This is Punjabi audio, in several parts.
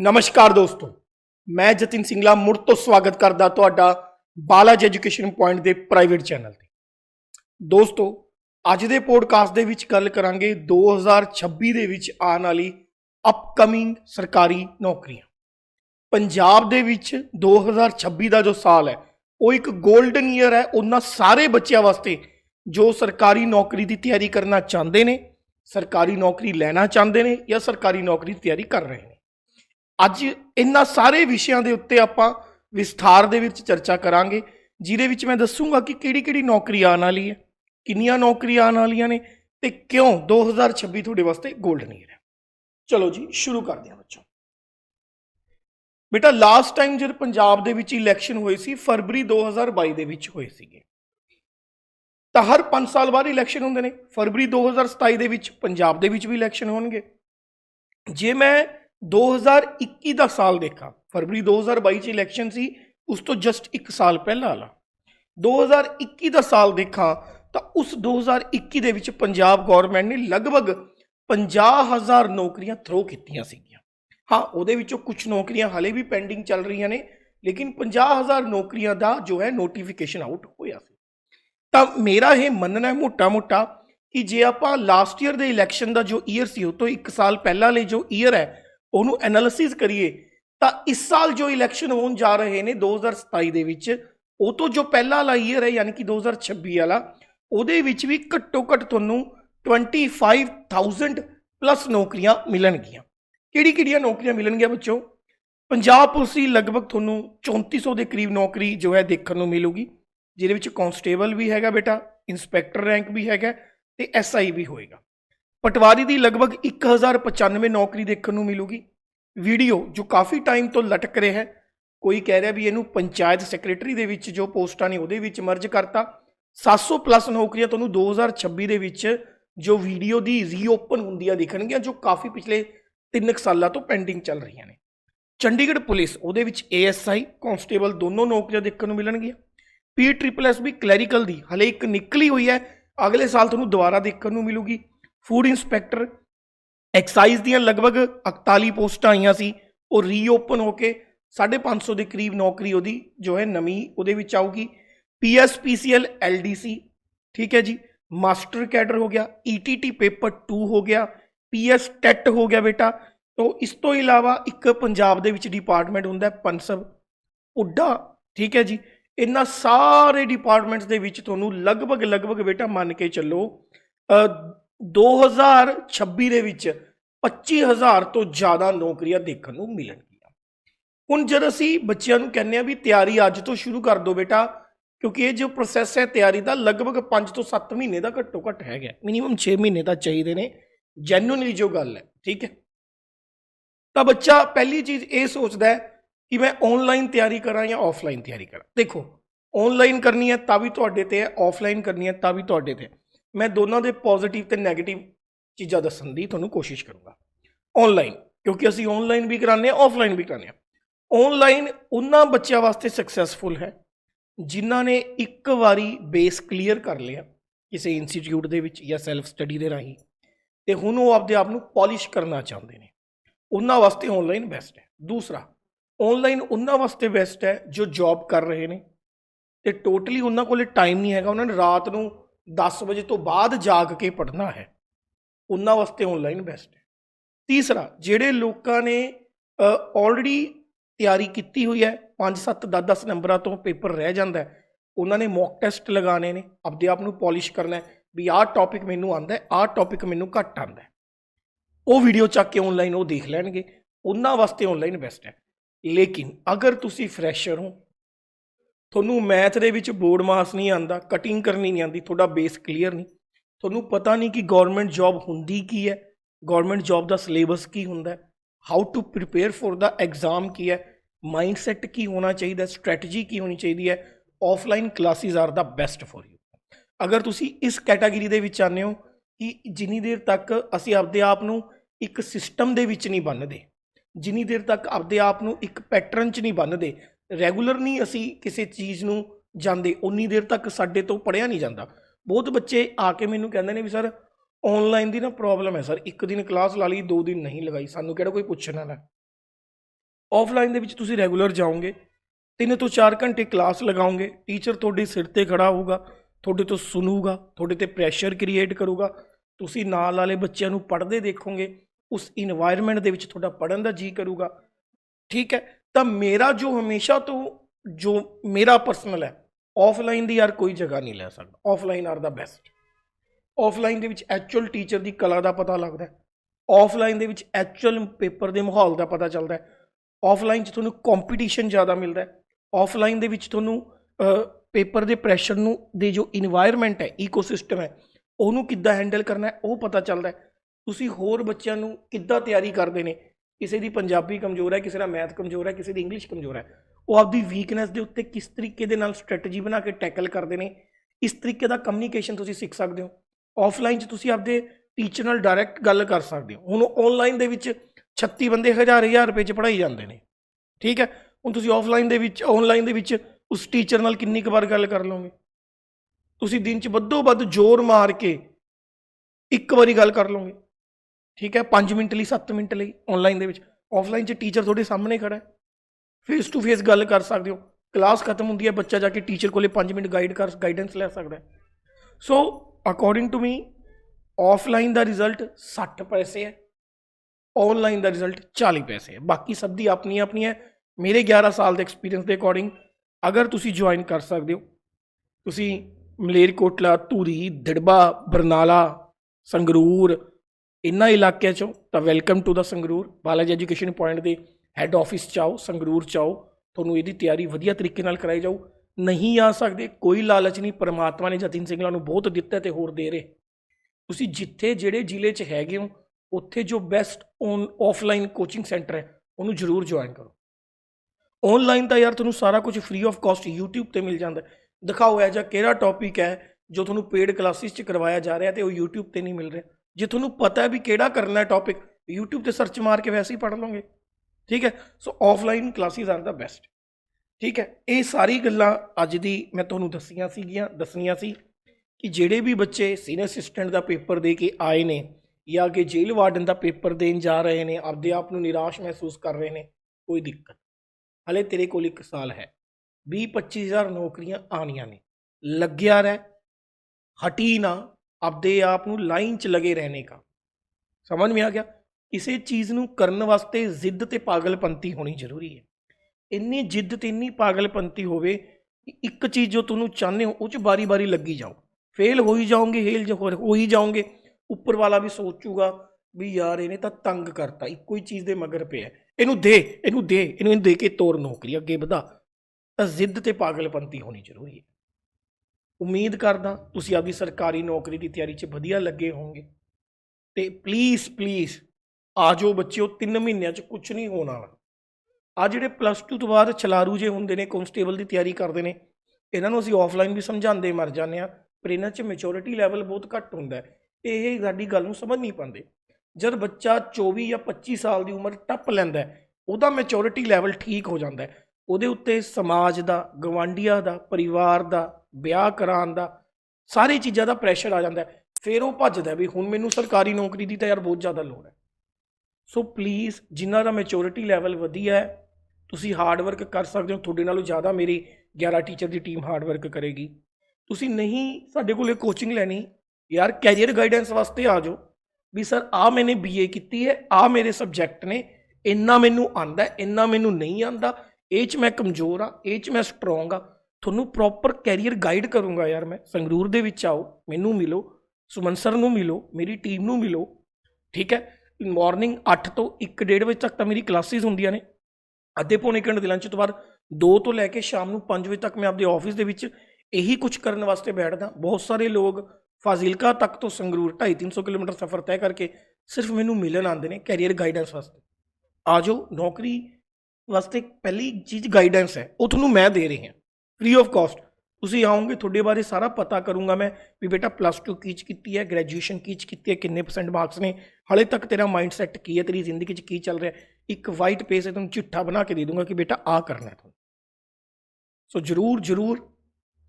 ਨਮਸਕਾਰ ਦੋਸਤੋ, ਮੈਂ ਜਤਿਨ ਸਿੰਗਲਾ ਮੁੜ ਤੋਂ ਸਵਾਗਤ ਕਰਦਾ ਤੁਹਾਡਾ ਬਾਲਾਜ ਐਜੂਕੇਸ਼ਨ ਪੁਆਇੰਟ ਦੇ ਪ੍ਰਾਈਵੇਟ ਚੈਨਲ ਤੇ। ਦੋਸਤੋ, ਅੱਜ ਦੇ ਪੋਡਕਾਸਟ ਦੇ ਵਿੱਚ ਗੱਲ ਕਰਾਂਗੇ 2026 ਦੇ ਵਿੱਚ ਆਉਣ ਵਾਲੀ ਅਪਕਮਿੰਗ ਸਰਕਾਰੀ ਨੌਕਰੀਆਂ। ਪੰਜਾਬ ਦੇ ਵਿੱਚ 2026 ਦਾ ਜੋ ਸਾਲ ਹੈ, ਉਹ ਇੱਕ 골ਡਨ ਈਅਰ ਹੈ। ਉਹਨਾਂ ਸਾਰੇ ਬੱਚਿਆਂ ਵਾਸਤੇ ਜੋ ਸਰਕਾਰੀ ਨੌਕਰੀ ਦੀ ਤਿਆਰੀ ਕਰਨਾ ਚਾਹੁੰਦੇ ਨੇ, ਸਰਕਾਰੀ ਨੌਕਰੀ ਲੈਣਾ ਚਾਹੁੰਦੇ ਨੇ ਜਾਂ ਸਰਕਾਰੀ ਨੌਕਰੀ ਦੀ ਤਿਆਰੀ ਕਰ ਰਹੇ ਨੇ। ਅੱਜ ਇਹਨਾਂ ਸਾਰੇ ਵਿਸ਼ਿਆਂ ਦੇ ਉੱਤੇ ਆਪਾਂ ਵਿਸਥਾਰ ਦੇ ਵਿੱਚ ਚਰਚਾ ਕਰਾਂਗੇ, ਜਿਹਦੇ ਵਿੱਚ ਮੈਂ ਦੱਸੂਗਾ ਕਿ ਕਿਹੜੀ-ਕਿਹੜੀ ਨੌਕਰੀ ਆਉਣ ਵਾਲੀ ਹੈ, ਕਿੰਨੀਆਂ ਨੌਕਰੀਆਂ ਆਉਣ ਵਾਲੀਆਂ ਨੇ ਤੇ ਕਿਉਂ 2026 ਤੁਹਾਡੇ ਵਾਸਤੇ 골ਡਨ ਈਅਰ ਹੈ। ਚਲੋ ਜੀ, ਸ਼ੁਰੂ ਕਰਦੇ ਹਾਂ ਬੱਚੋ। ਬੇਟਾ ਲਾਸਟ ਟਾਈਮ ਜਦ ਪੰਜਾਬ ਦੇ ਵਿੱਚ ਇਲੈਕਸ਼ਨ ਹੋਏ ਸੀ, ਫਰਵਰੀ 2022 ਦੇ ਵਿੱਚ ਹੋਏ ਸੀਗੇ। ਤਾਂ ਹਰ 5 ਸਾਲ ਬਾਅਦ ਇਲੈਕਸ਼ਨ ਹੁੰਦੇ ਨੇ। ਫਰਵਰੀ 2027 ਦੇ ਵਿੱਚ ਪੰਜਾਬ ਦੇ ਵਿੱਚ ਵੀ ਇਲੈਕਸ਼ਨ ਹੋਣਗੇ। ਜੇ ਮੈਂ 2021 ਦਾ ਸਾਲ ਦੇਖਾਂ। ਫਰਵਰੀ 2022 ਚ ਇਲੈਕਸ਼ਨ ਸੀ, ਉਸ ਤੋਂ ਜਸਟ 1 ਸਾਲ ਪਹਿਲਾਂ ਵਾਲਾ। 2021 ਦਾ ਸਾਲ ਦੇਖਾਂ, ਤਾਂ ਉਸ 2021 ਦੇ ਵਿੱਚ ਪੰਜਾਬ ਗਵਰਨਮੈਂਟ ਨੇ ਲਗਭਗ 50000 ਨੌਕਰੀਆਂ ਥਰੋ ਕੀਤੀਆਂ ਸੀਗੀਆਂ। ਹਾਂ, ਉਹਦੇ ਵਿੱਚੋਂ ਕੁਝ ਨੌਕਰੀਆਂ ਹਲੇ ਵੀ ਪੈਂਡਿੰਗ ਚੱਲ ਰਹੀਆਂ ਨੇ, ਲੇਕਿਨ 50000 ਨੌਕਰੀਆਂ ਦਾ ਜੋ ਹੈ ਨੋਟੀਫਿਕੇਸ਼ਨ ਆਊਟ ਹੋਇਆ ਸੀ। ਤਾਂ ਮੇਰਾ ਇਹ ਮੰਨਣਾ ਹੈ ਮੋਟਾ-ਮੋਟਾ ਕਿ ਜੇ ਆਪਾਂ ਲਾਸਟ ਈਅਰ ਦੇ ਇਲੈਕਸ਼ਨ ਦਾ ਜੋ ਈਅਰ ਸੀ, ਉਹ ਤੋਂ 1 ਸਾਲ ਪਹਿਲਾਂ ਲਈ ਜੋ ਈਅਰ ਹੈ ਉਹਨੂੰ ਐਨਾਲਿਸਿਸ ਕਰੀਏ, ਤਾਂ ਇਸ ਸਾਲ ਜੋ ਇਲੈਕਸ਼ਨ ਹੋਣ ਜਾ ਰਹੇ ਨੇ 2027 ਦੇ ਵਿੱਚ, ਉਹ ਤੋਂ ਜੋ ਪਹਿਲਾ ਵਾਲਾ ਈਅਰ ਹੈ, ਯਾਨੀ ਕਿ 2026 ਵਾਲਾ, ਉਹਦੇ ਵਿੱਚ ਵੀ ਘੱਟੋ ਘੱਟ ਤੁਹਾਨੂੰ 25000 ਪਲੱਸ ਨੌਕਰੀਆਂ ਮਿਲਣਗੀਆਂ। ਕਿਹੜੀ ਕਿਹੜੀਆਂ ਨੌਕਰੀਆਂ ਮਿਲਣਗੀਆਂ ਬੱਚੋ ਪੰਜਾਬ ਪੁਲਿਸ ਦੀ ਲਗਭਗ ਤੁਹਾਨੂੰ 3400 ਦੇ ਕਰੀਬ ਨੌਕਰੀ ਜੋ ਹੈ ਦੇਖਣ ਨੂੰ ਮਿਲੂਗੀ, ਜਿਹਦੇ ਵਿੱਚ ਕਾਂਸਟੇਬਲ ਵੀ ਹੈਗਾ ਬੇਟਾ ਇਨਸਪੈਕਟਰ ਰੈਂਕ ਵੀ ਹੈਗਾ ਤੇ ਐਸਆਈ ਵੀ ਹੋਏਗਾ। ਪਟਵਾਰੀ ਦੀ ਲਗਭਗ 1095 ਨੌਕਰੀ ਦੇਖਣ ਨੂੰ ਮਿਲੂਗੀ। ਵੀਡੀਓ, ਜੋ ਕਾਫੀ ਟਾਈਮ ਤੋਂ ਲਟਕ ਰਿਹਾ ਹੈ, ਕੋਈ ਕਹਿ ਰਿਹਾ ਵੀ ਇਹਨੂੰ ਪੰਚਾਇਤ ਸੈਕਟਰੀ ਦੇ ਵਿੱਚ ਜੋ ਪੋਸਟਾਂ ਨੇ ਉਹਦੇ ਵਿੱਚ ਮਰਜ ਕਰਤਾ। 700 ਪਲੱਸ ਨੌਕਰੀਆਂ ਤੁਹਾਨੂੰ 2026 ਦੇ ਵਿੱਚ ਜੋ ਵੀਡੀਓ ਦੀ ਰੀਓਪਨ ਹੁੰਦੀਆਂ ਦਿਖਣਗੀਆਂ, ਜੋ ਕਾਫੀ ਪਿਛਲੇ 3 ਸਾਲਾਂ ਤੋਂ ਪੈਂਡਿੰਗ ਚੱਲ ਰਹੀਆਂ ਨੇ। ਚੰਡੀਗੜ੍ਹ ਪੁਲਿਸ, ਉਹਦੇ ਵਿੱਚ ਏਐਸਆਈ ਕਾਂਸਟੇਬਲ ਦੋਨੋਂ ਨੌਕਰੀਆਂ ਦੇਖਣ ਨੂੰ ਮਿਲਣਗੀਆਂ। ਪੀ ਟ੍ਰਿਪਲ ਐਸ ਵੀ ਕਲੈਰੀਕਲ ਦੀ ਹਲੇ ਇੱਕ ਨਿਕਲੀ ਹੋਈ ਹੈ, ਅਗਲੇ ਸਾਲ ਤੁਹਾਨੂੰ ਦੁਬਾਰਾ ਦੇਖਣ ਨੂੰ ਮਿਲੂਗੀ। ਫੂਡ ਇੰਸਪੈਕਟਰ ਐਕਸਾਈਜ਼ ਦੀਆਂ ਲਗਭਗ 41 ਪੋਸਟਾਂ ਆਈਆਂ ਸੀ, ਉਹ ਰੀਓਪਨ ਹੋ ਕੇ 550 ਦੇ ਕਰੀਬ ਨੌਕਰੀ ਉਹਦੀ ਜੋ ਹੈ ਨਵੀਂ ਉਹਦੇ ਵਿੱਚ ਆਊਗੀ। ਪੀਐਸਪੀਸੀਐਲ ਐਲਡੀਸੀ ਠੀਕ ਹੈ ਜੀ, ਮਾਸਟਰ ਕੈਡਰ ਹੋ ਗਿਆ ਈਟੀਟੀ ਪੇਪਰ 2 ਹੋ ਗਿਆ ਪੀਐਸ ਟੈਟ ਹੋ ਗਿਆ ਬੇਟਾ। ਤੋਂ ਇਸ ਤੋਂ ਇਲਾਵਾ ਇੱਕ ਪੰਜਾਬ ਦੇ ਵਿੱਚ ਡਿਪਾਰਟਮੈਂਟ ਹੁੰਦਾ ਹੈ, ਪਨਸਬ, ਉੱਡਾ, ਠੀਕ ਹੈ ਜੀ, ਇਹਨਾਂ ਸਾਰੇ ਡਿਪਾਰਟਮੈਂਟਸ ਦੇ ਵਿੱਚ ਤੁਹਾਨੂੰ ਲਗਭਗ ਲਗਭਗ ਬੇਟਾ ਮੰਨ ਕੇ ਚੱਲੋ 2026 ਦੇ ਵਿੱਚ 25000 ਤੋਂ ਜ਼ਿਆਦਾ ਨੌਕਰੀਆਂ ਦੇਖਣ ਨੂੰ ਮਿਲਣਗੀਆਂ। ਹੁਣ ਜਦ ਅਸੀਂ ਬੱਚਿਆਂ ਨੂੰ ਕਹਿੰਦੇ ਆ ਵੀ ਤਿਆਰੀ ਅੱਜ ਤੋਂ ਸ਼ੁਰੂ ਕਰ ਦਿਓ ਬੇਟਾ, ਕਿਉਂਕਿ ਇਹ ਜੋ ਪ੍ਰੋਸੈਸ ਹੈ ਤਿਆਰੀ ਦਾ ਲਗਭਗ 5 ਤੋਂ 7 ਮਹੀਨੇ ਦਾ ਘੱਟੋ ਘੱਟ ਹੈਗਾ। ਮਿਨੀਮਮ 6 ਮਹੀਨੇ ਤਾਂ ਚਾਹੀਦੇ ਨੇ। ਜੈਨੂਨਲੀ ਜੋ ਗੱਲ ਹੈ, ਠੀਕ ਹੈ? ਤਾਂ ਬੱਚਾ ਪਹਿਲੀ ਚੀਜ਼ ਇਹ ਸੋਚਦਾ ਹੈ ਕਿ ਮੈਂ ਆਨਲਾਈਨ ਤਿਆਰੀ ਕਰਾਂ ਜਾਂ ਆਫਲਾਈਨ ਤਿਆਰੀ ਕਰਾਂ। ਦੇਖੋ ਆਨਲਾਈਨ ਕਰਨੀ ਹੈ ਤਾਂ ਵੀ ਤੁਹਾਡੇ ਤੇ ਹੈ ਆਫਲਾਈਨ ਕਰਨੀ ਹੈ ਤਾਂ ਵੀ ਤੁਹਾਡੇ ਤੇ ਹੈ। ਮੈਂ ਦੋਨਾਂ ਦੇ ਪੋਜ਼ਿਟਿਵ ਤੇ ਨੈਗੇਟਿਵ ਚੀਜ਼ਾਂ ਦੱਸਣ ਦੀ ਤੁਹਾਨੂੰ ਕੋਸ਼ਿਸ਼ ਕਰੂੰਗਾ। ਆਨਲਾਈਨ ਕਿਉਂਕਿ ਅਸੀਂ ਆਨਲਾਈਨ ਵੀ ਕਰਾਉਂਦੇ ਹਾਂ ਆਫਲਾਈਨ ਵੀ ਕਰਾਉਂਦੇ ਹਾਂ। ਆਨਲਾਈਨ ਉਹਨਾਂ ਬੱਚਿਆਂ ਵਾਸਤੇ ਸਕਸੈਸਫੁਲ ਹੈ, ਜਿਨ੍ਹਾਂ ਨੇ ਇੱਕ ਵਾਰੀ ਬੇਸ ਕਲੀਅਰ ਕਰ ਲਿਆ ਕਿਸੇ ਇੰਸਟੀਚਿਊਟ ਦੇ ਵਿੱਚ ਜਾਂ ਸੈਲਫ ਸਟੱਡੀ ਦੇ ਰਾਹੀਂ, ਤੇ ਹੁਣ ਉਹ ਆਪਦੇ ਆਪ ਨੂੰ ਪਾਲਿਸ਼ ਕਰਨਾ ਚਾਹੁੰਦੇ ਨੇ। ਉਹਨਾਂ ਵਾਸਤੇ ਆਨਲਾਈਨ ਬੈਸਟ ਹੈ। ਦੂਸਰਾ ਆਨਲਾਈਨ ਉਹਨਾਂ ਵਾਸਤੇ ਬੈਸਟ ਹੈ ਜੋ ਜੌਬ ਕਰ ਰਹੇ ਨੇ, ਤੇ ਟੋਟਲੀ ਉਹਨਾਂ ਕੋਲੇ ਟਾਈਮ ਨਹੀਂ ਹੈਗਾ। ਉਹਨਾਂ ਨੇ ਰਾਤ ਨੂੰ 10 ਵਜੇ ਤੋਂ ਬਾਅਦ ਜਾਗ ਕੇ ਪੜ੍ਹਨਾ ਹੈ। ਉਹਨਾਂ ਵਾਸਤੇ ਆਨਲਾਈਨ ਬੈਸਟ ਹੈ। ਤੀਸਰਾ, ਜਿਹੜੇ ਲੋਕਾਂ ਨੇ ਆਲਰੇਡੀ ਤਿਆਰੀ ਕੀਤੀ ਹੋਈ ਹੈ 5 7 10 10 ਨੰਬਰਾਂ ਤੋਂ ਪੇਪਰ ਰਹਿ ਜਾਂਦਾ ਹੈ, ਉਹਨਾਂ ਨੇ ਮੌਕ ਟੈਸਟ ਲਗਾਣੇ ਨੇ, ਆਪਦੇ ਆਪ ਨੂੰ ਪਾਲਿਸ਼ ਕਰਨਾ ਹੈ ਵੀ ਆਹ ਟੌਪਿਕ ਮੈਨੂੰ ਆਂਦਾ ਹੈ, ਆਹ ਟੌਪਿਕ ਮੈਨੂੰ ਘੱਟ ਆਂਦਾ ਹੈ। ਉਹ ਵੀਡੀਓ ਚੱਕ ਕੇ ਆਨਲਾਈਨ ਉਹ ਦੇਖ ਲੈਣਗੇ। ਉਹਨਾਂ ਵਾਸਤੇ ਆਨਲਾਈਨ ਬੈਸਟ ਹੈ। ਲੇਕਿਨ ਅਗਰ ਤੁਸੀਂ ਫਰੈਸ਼ਰ ਹੋ ਤੁਹਾਨੂੰ ਮੈਥ ਦੇ ਵਿੱਚ ਬੋਰਡ ਮਾਸ ਨਹੀਂ ਆਂਦਾ ਕਟਿੰਗ ਕਰਨੀ ਨਹੀਂ ਆਂਦੀ ਤੁਹਾਡਾ ਬੇਸ ਕਲੀਅਰ ਨਹੀਂ। ਤੁਹਾਨੂੰ ਪਤਾ ਨਹੀਂ ਕਿ ਗਵਰਨਮੈਂਟ ਜੌਬ ਹੁੰਦੀ ਕੀ ਹੈ ਗਵਰਨਮੈਂਟ ਜੌਬ ਦਾ ਸਿਲੇਬਸ ਕੀ ਹੁੰਦਾ ਹੈ how to prepare for the exam ਕੀ ਹੈ ਮਾਈਂਡਸੈਟ ਕੀ ਹੋਣਾ ਚਾਹੀਦਾ ਸਟ੍ਰੈਟਜੀ ਕੀ ਹੋਣੀ ਚਾਹੀਦੀ ਹੈ offline classes are the best for you ਅਗਰ ਤੁਸੀਂ ਇਸ ਕੈਟਾਗਰੀ ਦੇ ਵਿੱਚ ਆਨੇ ਹੋ ਕਿ ਜਿੰਨੀ ਦੇਰ ਤੱਕ ਅਸੀਂ ਆਪਦੇ ਆਪ ਨੂੰ ਇੱਕ ਸਿਸਟਮ ਦੇ ਵਿੱਚ ਨਹੀਂ ਬੰਨਦੇ, ਜਿੰਨੀ ਦੇਰ ਤੱਕ ਆਪਦੇ ਆਪ ਨੂੰ ਇੱਕ ਪੈਟਰਨ 'ਚ ਨਹੀਂ ਬੰਨਦੇ ਰੈਗੂਲਰ ਨਹੀਂ ਅਸੀਂ ਕਿਸੇ ਚੀਜ਼ ਨੂੰ ਜਾਂਦੇ ਉਨੀ ਦੇਰ ਤੱਕ ਸਾਡੇ ਤੋਂ ਪੜਿਆ ਨਹੀਂ ਜਾਂਦਾ। ਬਹੁਤ ਬੱਚੇ ਆ ਕੇ ਮੈਨੂੰ ਕਹਿੰਦੇ ਨੇ ਵੀ ਸਰ ਆਨਲਾਈਨ ਦੀ ਨਾ ਪ੍ਰੋਬਲਮ ਹੈ ਸਰ, ਇੱਕ ਦਿਨ ਕਲਾਸ ਲਾ ਲਈ, ਦੋ ਦਿਨ ਨਹੀਂ ਲਗਾਈ, ਸਾਨੂੰ ਕਿਹੜਾ ਕੋਈ ਪੁੱਛਣ ਵਾਲਾ ਆਫਲਾਈਨ ਦੇ ਵਿੱਚ ਤੁਸੀਂ ਰੈਗੂਲਰ ਜਾਓਗੇ, ਤਿੰਨ ਤੋਂ 4 ਘੰਟੇ ਕਲਾਸ ਲਗਾਓਗੇ ਟੀਚਰ ਤੁਹਾਡੇ ਸਿਰ ਤੇ ਖੜਾ ਹੋਊਗਾ, ਤੁਹਾਡੇ ਤੋਂ ਸੁਣੂਗਾ, ਤੁਹਾਡੇ ਤੇ ਪ੍ਰੈਸ਼ਰ ਕ੍ਰੀਏਟ ਕਰੂਗਾ, ਤੁਸੀਂ ਨਾਲ ਵਾਲੇ ਬੱਚਿਆਂ ਨੂੰ ਪੜ੍ਹਦੇ ਦੇਖੋਗੇ, ਉਸ ਇਨਵਾਇਰਨਮੈਂਟ ਦੇ ਵਿੱਚ ਤੁਹਾਡਾ ਪੜ੍ਹਨ ਦਾ ਜੀ ਕਰੂਗਾ। ਠੀਕ ਹੈ ਤਾਂ ਮੇਰਾ ਜੋ ਹਮੇਸ਼ਾ ਤੋਂ ਜੋ ਮੇਰਾ ਪਰਸਨਲ ਹੈ ਆਫਲਾਈਨ ਦੀ ਯਾਰ ਕੋਈ ਜਗ੍ਹਾ ਨਹੀਂ ਲੈ ਸਕਦਾ। Offline are the best offline ਦੇ ਵਿੱਚ ਐਕਚੁਅਲ ਟੀਚਰ ਦੀ ਕਲਾ ਦਾ ਪਤਾ ਲੱਗਦਾ ਹੈ। ਆਫਲਾਈਨ ਦੇ ਵਿੱਚ ਐਕਚੁਅਲ ਪੇਪਰ ਦੇ ਮਾਹੌਲ ਦਾ ਪਤਾ ਚੱਲਦਾ ਹੈ। ਆਫਲਾਈਨ 'ਚ ਤੁਹਾਨੂੰ ਕੰਪੀਟੀਸ਼ਨ ਜ਼ਿਆਦਾ ਮਿਲਦਾ ਹੈ। ਆਫਲਾਈਨ ਦੇ ਵਿੱਚ ਤੁਹਾਨੂੰ ਪੇਪਰ ਦੇ ਪ੍ਰੈਸ਼ਰ ਨੂੰ, ਦੇ ਜੋ ਇਨਵਾਇਰਨਮੈਂਟ ਹੈ ਈਕੋਸਿਸਟਮ ਹੈ, ਉਹਨੂੰ ਕਿੱਦਾਂ ਹੈਂਡਲ ਕਰਨਾ ਹੈ, ਉਹ ਪਤਾ ਚੱਲਦਾ ਹੈ। ਤੁਸੀਂ ਹੋਰ ਬੱਚਿਆਂ ਨੂੰ ਕਿੱਦਾਂ ਤਿਆਰੀ ਕਰਦੇ ਨੇ? ਕਿਸੇ ਦੀ ਪੰਜਾਬੀ ਕਮਜ਼ੋਰ ਹੈ, ਕਿਸੇ ਦਾ ਮੈਥ ਕਮਜ਼ੋਰ ਹੈ, ਕਿਸੇ ਦੀ ਇੰਗਲਿਸ਼ ਕਮਜ਼ੋਰ ਹੈ। ਉਹ ਆਪਦੀ ਵੀਕਨੈਸ ਦੇ ਉੱਤੇ ਕਿਸ ਤਰੀਕੇ ਦੇ ਨਾਲ ਸਟ੍ਰੈਟਜੀ ਬਣਾ ਕੇ ਟੈਕਲ ਕਰਦੇ ਨੇ, ਇਸ ਤਰੀਕੇ ਦਾ ਕਮਿਊਨੀਕੇਸ਼ਨ ਤੁਸੀਂ ਸਿੱਖ ਸਕਦੇ ਹੋ। ਆਫਲਾਈਨ 'ਚ ਤੁਸੀਂ ਆਪਦੇ ਟੀਚਰ ਨਾਲ ਡਾਇਰੈਕਟ ਗੱਲ ਕਰ ਸਕਦੇ ਹੋ। ਹੁਣ ਆਨਲਾਈਨ ਦੇ ਵਿੱਚ 36 ਬੰਦੇ ਹਜ਼ਾਰ ਹਜ਼ਾਰ ਰੁਪਏ 'ਚ ਪੜ੍ਹਾਈ ਜਾਂਦੇ ਨੇ। ਠੀਕ ਹੈ? ਹੁਣ ਤੁਸੀਂ ਆਫਲਾਈਨ ਦੇ ਵਿੱਚ ਆਨਲਾਈਨ ਦੇ ਵਿੱਚ ਉਸ ਟੀਚਰ ਨਾਲ ਕਿੰਨੀ ਕੁ ਵਾਰ ਗੱਲ ਕਰ ਲਓਗੇ? ਤੁਸੀਂ ਦਿਨ 'ਚ ਵੱਧੋ ਵੱਧ ਜ਼ੋਰ ਮਾਰ ਕੇ ਇੱਕ ਵਾਰੀ ਗੱਲ ਕਰ ਲਓਗੇ। ਠੀਕ ਹੈ 5 ਮਿੰਟ ਲਈ 7 ਮਿੰਟ ਲਈ ਆਨਲਾਈਨ ਦੇ ਵਿੱਚ ਆਫਲਾਈਨ 'ਚ ਟੀਚਰ ਤੁਹਾਡੇ ਸਾਹਮਣੇ ਖੜਾ ਹੈ ਫੇਸ ਟੂ ਫੇਸ ਗੱਲ ਕਰ ਸਕਦੇ ਹੋ ਕਲਾਸ ਖਤਮ ਹੁੰਦੀ ਹੈ ਬੱਚਾ ਜਾ ਕੇ ਟੀਚਰ ਕੋਲੇ 5 ਮਿੰਟ ਗਾਈਡ ਕਰ ਗਾਈਡੈਂਸ ਲੈ ਸਕਦਾ ਹੈ so according to me offline the result 60 ਪੈਸੇ ਹੈ ਆਨਲਾਈਨ ਦਾ ਰਿਜ਼ਲਟ 40 ਪੈਸੇ ਹੈ ਬਾਕੀ ਸਭ ਦੀ ਆਪਣੀ ਆਪਣੀ ਹੈ ਮੇਰੇ 11 ਸਾਲ ਦੇ ਐਕਸਪੀਰੀਅੰਸ ਦੇ ਅਕੋਰਡਿੰਗ ਅਗਰ ਤੁਸੀਂ ਜੁਆਇਨ ਕਰ ਸਕਦੇ ਹੋ ਤੁਸੀਂ ਮਲੇਰਕੋਟਲਾ ਧੂਰੀ ਦਿੜਬਾ ਬਰਨਾਲਾ ਸੰਗਰੂਰ ਇਨ੍ਹਾਂ ਇਲਾਕਿਆਂ ਚੋਂ ਤਾਂ welcome to the Sangrur. Balaji education point ਦੇ ਹੈੱਡ ਆਫਿਸ ਚ ਆਓ, ਸੰਗਰੂਰ ਚ ਆਓ, ਤੁਹਾਨੂੰ ਇਹਦੀ ਤਿਆਰੀ ਵਧੀਆ ਤਰੀਕੇ ਨਾਲ ਕਰਾਈ ਜਾਊ। ਨਹੀਂ ਆ ਸਕਦੇ, ਕੋਈ ਲਾਲਚ ਨਹੀਂ, ਪਰਮਾਤਮਾ ਨੇ ਜਤਿਨ ਸਿੰਘਲਾ ਨੂੰ ਬਹੁਤ ਦਿੱਤਾ ਤੇ ਹੋਰ ਦੇ ਰਹੇ। ਤੁਸੀਂ ਜਿੱਥੇ ਜਿਹੜੇ ਜ਼ਿਲ੍ਹੇ 'ਚ ਹੈਗੇ ਹੋ, ਉੱਥੇ ਜੋ best on offline coaching centre ਹੈ, ਉਹਨੂੰ ਜ਼ਰੂਰ ਜੁਆਇਨ ਕਰੋ। ਆਨਲਾਈਨ ਤਾਂ ਯਾਰ ਤੁਹਾਨੂੰ ਸਾਰਾ ਕੁਝ ਫ੍ਰੀ ਆਫ ਕਾਸਟ YouTube ਤੇ ਮਿਲ ਜਾਂਦਾ ਦਿਖਾਓ ਇਹ ਜਿਹਾ ਕਿਹੜਾ ਟੌਪਿਕ ਹੈ ਜੋ ਤੁਹਾਨੂੰ ਪੇਡ ਕਲਾਸਿਸ 'ਚ ਕਰਵਾਇਆ ਜਾ ਰਿਹਾ ਤੇ ਉਹ YouTube ਤੇ ਨਹੀਂ ਮਿਲ ਰਿਹਾ। ਜੇ ਤੁਹਾਨੂੰ ਪਤਾ ਹੈ ਵੀ ਕਿਹੜਾ ਕਰਨਾ ਹੈ ਟੌਪਿਕ YouTube ਤੇ ਸਰਚ ਮਾਰ ਕੇ ਵੈਸੇ ਹੀ ਪੜ੍ਹ ਲਓਗੇ। ਠੀਕ ਹੈ? So offline classes are the best ਠੀਕ ਹੈ? ਇਹ ਸਾਰੀ ਗੱਲਾਂ ਅੱਜ ਦੀ ਮੈਂ ਤੁਹਾਨੂੰ ਦੱਸੀਆਂ ਸੀਗੀਆਂ, ਦੱਸਣੀਆਂ ਸੀ ਕਿ ਜਿਹੜੇ ਵੀ ਬੱਚੇ ਸੀਨੀਅਰ ਅਸਿਸਟੈਂਟ ਦਾ ਪੇਪਰ ਦੇ ਕੇ ਆਏ ਨੇ ਜਾਂ ਕਿ ਜੇਲ੍ਹ ਵਾਰਡਨ ਦਾ ਪੇਪਰ ਦੇਣ ਜਾ ਰਹੇ ਨੇ, ਆਪਦੇ ਆਪ ਨੂੰ ਨਿਰਾਸ਼ ਮਹਿਸੂਸ ਕਰ ਰਹੇ ਨੇ, ਕੋਈ ਦਿੱਕਤ ਹਲੇ ਤੇਰੇ ਕੋਲ ਇੱਕ ਸਾਲ ਹੈ। 20 25000 ਨੌਕਰੀਆਂ ਆਣੀਆਂ ਨੇ। ਲੱਗਿਆ ਰਹਿ, ਹਟੀ ਨਾ। ਆਪਦੇ ਆਪ ਨੂੰ ਲਾਈਨ 'ਚ ਲਗੇ ਰਹਿਣੇ ਕਾ। ਸਮਝ ਮੇ ਆ ਗਿਆ? ਕਿਸੇ ਚੀਜ਼ ਨੂੰ ਕਰਨ ਵਾਸਤੇ ਜ਼ਿੱਦ ਤੇ ਪਾਗਲਪੰਤੀ ਹੋਣੀ ਜ਼ਰੂਰੀ ਹੈ। ਇੰਨੀ ਜਿੱਦ ਤੇ ਇੰਨੀ ਪਾਗਲਪੰਤੀ ਹੋਵੇ ਕਿ ਇੱਕ ਚੀਜ਼ ਜੋ ਤੁਹਾਨੂੰ ਚਾਹੁੰਦੇ ਹੋ, ਉਹ 'ਚ ਬਾਰੀ-ਬਾਰੀ ਲੱਗੀ ਜਾਓ। ਫੇਲ ਹੋਈ ਜਾਓਗੇ, ਹੇਲ ਜੋ ਹੋ ਹੀ ਜਾਓਗੇ, ਉੱਪਰ ਵਾਲਾ ਵੀ ਸੋਚੂਗਾ ਵੀ ਯਾਰ ਇਹਨੇ ਤਾਂ ਤੰਗ ਕਰਤਾ, ਇੱਕੋ ਹੀ ਚੀਜ਼ ਦੇ ਮਗਰ ਪਿਆ। ਇਹਨੂੰ ਦੇ ਇਹਨੂੰ ਦੇ, ਇਹਨੂੰ ਇਹਨੂੰ ਦੇ ਕੇ ਤੋਰ ਨੌਕਰੀ, ਅੱਗੇ ਵਧਾ। ਤਾਂ ਜ਼ਿੱਦ ਤੇ ਪਾਗਲਪੰਤੀ ਹੋਣੀ ਜ਼ਰੂਰੀ ਹੈ। ਉਮੀਦ ਕਰਦਾ ਤੁਸੀਂ ਆਪਦੀ ਸਰਕਾਰੀ ਨੌਕਰੀ ਦੀ ਤਿਆਰੀ 'ਚ ਵਧੀਆ ਲੱਗੇ ਹੋਵੋਗੇ। ਤੇ ਪਲੀਜ਼ ਪਲੀਜ਼ ਆ ਜਾਓ ਬੱਚਿਓ 3 ਮਹੀਨਿਆਂ 'ਚ ਕੁਝ ਨਹੀਂ ਹੋਣ ਵਾਲਾ। ਆ ਜਿਹੜੇ ਪਲੱਸ 2 ਤੋਂ ਬਾਅਦ ਚਲਾਰੂ ਜੇ ਹੁੰਦੇ ਨੇ ਕਨਸਟੇਬਲ ਦੀ ਤਿਆਰੀ ਕਰਦੇ ਨੇ, ਇਹਨਾਂ ਨੂੰ ਅਸੀਂ ਆਫਲਾਈਨ ਵੀ ਸਮਝਾਉਂਦੇ ਮਰ ਜਾਂਦੇ ਆ ਪਰ ਇਹਨਾਂ 'ਚ ਮੈਚੋਰਿਟੀ ਲੈਵਲ ਬਹੁਤ ਘੱਟ ਹੁੰਦਾ ਹੈ। ਇਹ ਸਾਡੀ ਗੱਲ ਨੂੰ ਸਮਝ ਨਹੀਂ ਪਾਉਂਦੇ। ਜਦ ਬੱਚਾ 24 ਜਾਂ 25 ਸਾਲ ਦੀ ਉਮਰ ਟੱਪ ਲੈਂਦਾ ਉਹਦਾ ਮੈਚੋਰਿਟੀ ਲੈਵਲ ਠੀਕ ਹੋ ਜਾਂਦਾ ਉਹਦੇ ਉੱਤੇ ਸਮਾਜ ਦਾ ਗਵਾਂਢੀਆਂ ਦਾ, ਪਰਿਵਾਰ ਦਾ ਵਿਆਹ ਕਰਾਉਣ ਦਾ, ਸਾਰੀ ਚੀਜ਼ਾਂ ਦਾ ਪ੍ਰੈਸ਼ਰ ਆ ਜਾਂਦਾ ਫਿਰ ਉਹ ਭੱਜਦਾ ਵੀ ਹੁਣ ਮੈਨੂੰ ਸਰਕਾਰੀ ਨੌਕਰੀ ਦੀ ਤਾਂ ਯਾਰ ਬਹੁਤ ਜ਼ਿਆਦਾ ਲੋੜ ਹੈ। ਸੋ ਪਲੀਜ਼ ਜਿਨ੍ਹਾਂ ਦਾ ਮੈਚੁਰਿਟੀ ਲੈਵਲ ਵਧੀਆ ਹੈ, ਤੁਸੀਂ ਹਾਰਡ ਵਰਕ ਕਰ ਸਕਦੇ ਹੋ, ਤੁਹਾਡੇ ਨਾਲੋਂ ਜ਼ਿਆਦਾ ਮੇਰੀ 11 ਟੀਚਰ ਦੀ ਟੀਮ ਹਾਰਡ ਵਰਕ ਕਰੇਗੀ। ਤੁਸੀਂ ਨਹੀਂ, ਸਾਡੇ ਕੋਲੇ ਕੋਚਿੰਗ ਲੈਣੀ, ਯਾਰ ਕੈਰੀਅਰ ਗਾਈਡੈਂਸ ਵਾਸਤੇ ਆ ਜਾਓ। ਵੀ ਸਰ ਆ ਮੈਨੇ ਬੀਏ ਕੀਤੀ ਹੈ ਆ ਮੇਰੇ ਸਬਜੈਕਟ ਨੇ, ਇੰਨਾ ਮੈਨੂੰ ਆਂਦਾ ਇੰਨਾ ਮੈਨੂੰ ਨਹੀਂ ਆਂਦਾ ਇਹ ਚ ਮੈਂ ਕਮਜ਼ੋਰ ਆ ਇਹ ਚ ਮੈਂ ਸਟਰੋਂਗ ਆ ਤੁਹਾਨੂੰ ਪ੍ਰੋਪਰ ਕੈਰੀਅਰ ਗਾਈਡ ਕਰੂੰਗਾ ਯਾਰ ਮੈਂ। ਸੰਗਰੂਰ ਦੇ ਵਿੱਚ ਆਓ, ਮੈਨੂੰ ਮਿਲੋ, ਸੁਮਨ ਸਰ ਨੂੰ ਮਿਲੋ, ਮੇਰੀ ਟੀਮ ਨੂੰ ਮਿਲੋ, ਠੀਕ ਹੈ? ਮਾਰਨਿੰਗ 8 ਤੋਂ 1:30 ਵਜੇ ਤੱਕ ਤਾਂ ਮੇਰੀ ਕਲਾਸਿਸ ਹੁੰਦੀਆਂ ਨੇ। ਅੱਧੇ ਪੌਣੇ ਘੰਟੇ ਦੇ ਲੰਚ ਤੋਂ ਬਾਅਦ 2 ਤੋਂ ਲੈ ਕੇ ਸ਼ਾਮ ਨੂੰ 5 ਵਜੇ ਤੱਕ ਮੈਂ ਆਪਦੇ ਆਫਿਸ ਦੇ ਵਿੱਚ ਇਹੀ ਕੁਝ ਕਰਨ ਵਾਸਤੇ ਬੈਠਦਾ। ਬਹੁਤ ਸਾਰੇ ਲੋਕ ਫਾਜ਼ਿਲਕਾ ਤੱਕ ਤੋਂ ਸੰਗਰੂਰ 250 ਕਿਲੋਮੀਟਰ ਸਫ਼ਰ ਤੈਅ ਕਰਕੇ ਸਿਰਫ ਮੈਨੂੰ ਮਿਲਣ ਆਉਂਦੇ ਨੇ ਕੈਰੀਅਰ ਗਾਈਡੈਂਸ ਵਾਸਤੇ। ਆ ਜਾਓ, ਨੌਕਰੀ ਵਾਸਤੇ ਪਹਿਲੀ ਚੀਜ਼ ਗਾਈਡੈਂਸ ਹੈ, ਉਹ ਤੁਹਾਨੂੰ ਮੈਂ ਦੇ ਰਹੀ ਹਾਂ। ਫ੍ਰੀ ਆਫ ਕਾਸਟ ਤੁਸੀਂ ਆਓਗੇ, ਤੁਹਾਡੇ ਬਾਰੇ ਸਾਰਾ ਪਤਾ ਕਰੂੰਗਾ ਮੈਂ ਵੀ ਬੇਟਾ ਪਲੱਸ 2 ਕੀ 'ਚ ਕੀਤੀ ਹੈ ਗ੍ਰੈਜੂਏਸ਼ਨ ਕੀ 'ਚ ਕੀਤੀ ਹੈ, ਕਿੰਨੇ ਪਰਸੈਂਟ ਮਾਰਕਸ ਨੇ। ਹਾਲੇ ਤੱਕ ਤੇਰਾ ਮਾਈਂਡ ਸੈਟ ਕੀ ਹੈ, ਤੇਰੀ ਜ਼ਿੰਦਗੀ 'ਚ ਕੀ ਚੱਲ ਰਿਹਾ ਇੱਕ ਵਾਈਟ ਪੇਜ ਤੇ ਤੁਹਾਨੂੰ ਚਿੱਠਾ ਬਣਾ ਕੇ ਦੇ ਦੂੰਗਾ ਕਿ ਬੇਟਾ ਆ ਕਰਨਾ ਹੈ ਤੁਹਾਨੂੰ। ਸੋ ਜਰੂਰ ਜਰੂਰ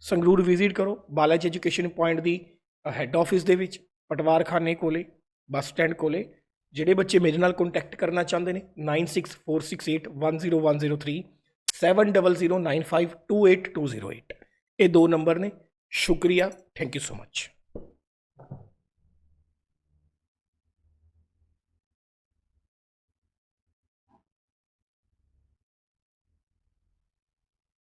ਸੰਗਰੂਰ ਵਿਜ਼ਿਟ ਕਰੋ, ਬਾਲਾਜੀ ਐਜੂਕੇਸ਼ਨ ਪੁਆਇੰਟ ਦੀ ਹੈੱਡ ਆਫਿਸ ਦੇ ਵਿੱਚ, ਪਟਵਾਰਖਾਨੇ ਕੋਲੇ ਬੱਸ ਸਟੈਂਡ ਕੋਲੇ। ਜਿਹੜੇ ਬੱਚੇ ਮੇਰੇ ਨਾਲ ਕੰਟੈਕਟ ਕਰਨਾ ਚਾਹੁੰਦੇ ਨੇ 9646810103 7009528208 ਇਹ ਦੋ ਨੰਬਰ ਨੇ। ਸ਼ੁਕਰੀਆ। Thank you so much